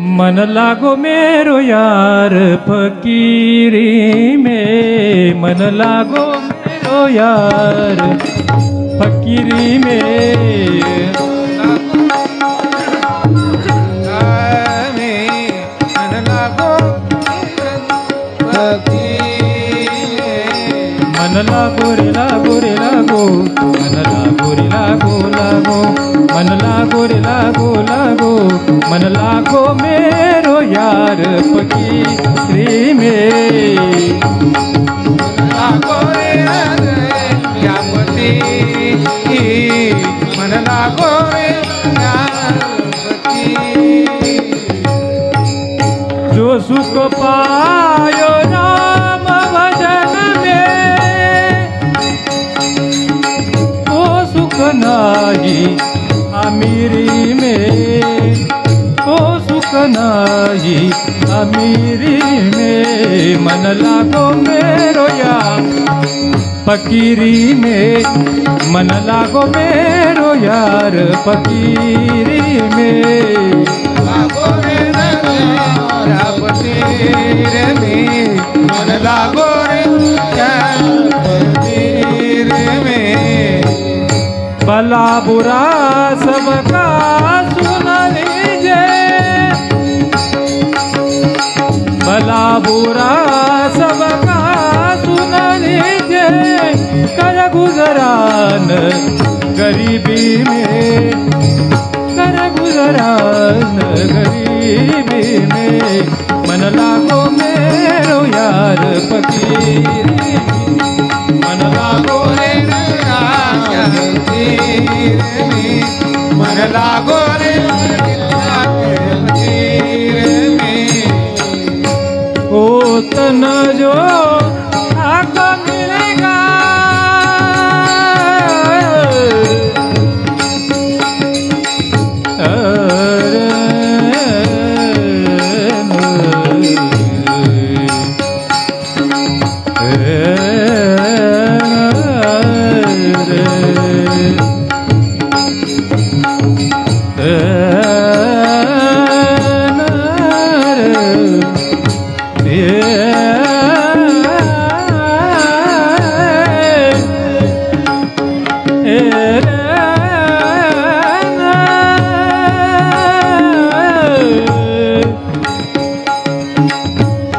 मन लागो मेरो यार फकीरी में। मन लागो मेरो यार फकीरी में। मन लागो रे लागो रे लागो। मन लागो गोरी लागो लागो मन लागो रे लागो लागो मन लागो मेरो यार फकीरी में मन लागो रे जो सुख पा अमीरी में वो सुख नाही अमीरी में मन लागो मेरो या फकीरी में मन लागो मेरो यार फकीरी भला बुरा सबका सुन लीजिए भला बुरा सबका सुन लीजिए कर गुजरान गरीबी में. कर गुजरान गरीबी में. मन लागो मेरो हो यार फकीर.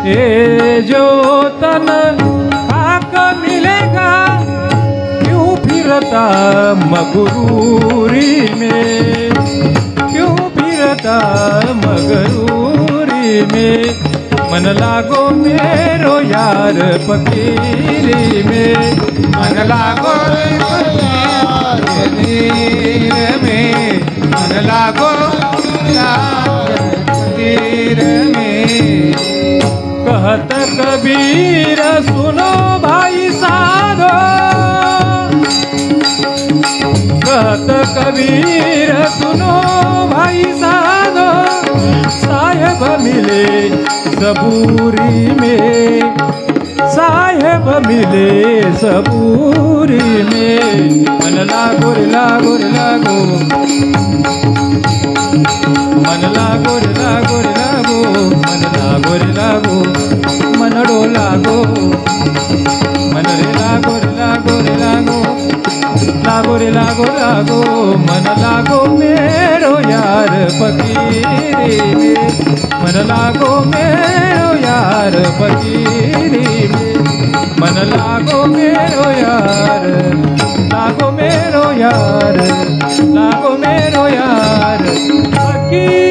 ए जो तन खाक मिलेगा, क्यों फिरता मगरूरी में? क्यों फिरता मगरूरी में? मन लागो मेरो यार फकीरी में। मन लागो में। मन लागो यार रापतीर में। कहत कबीर, सुनो भाई साधो। कहत कबीर, सुनो भाई साधो। साहेब मिले सबूरी में, साहेब मिले सबूरी में। मन लागो रे लागो मन लागो लागो लागो रे लागो लागो मन लागो मेरो यार फकीरी में मन लागो मेरो यार फकीरी में मन लागो मेरो यार लागो मेरो यार लागो मेरो यार फकीरी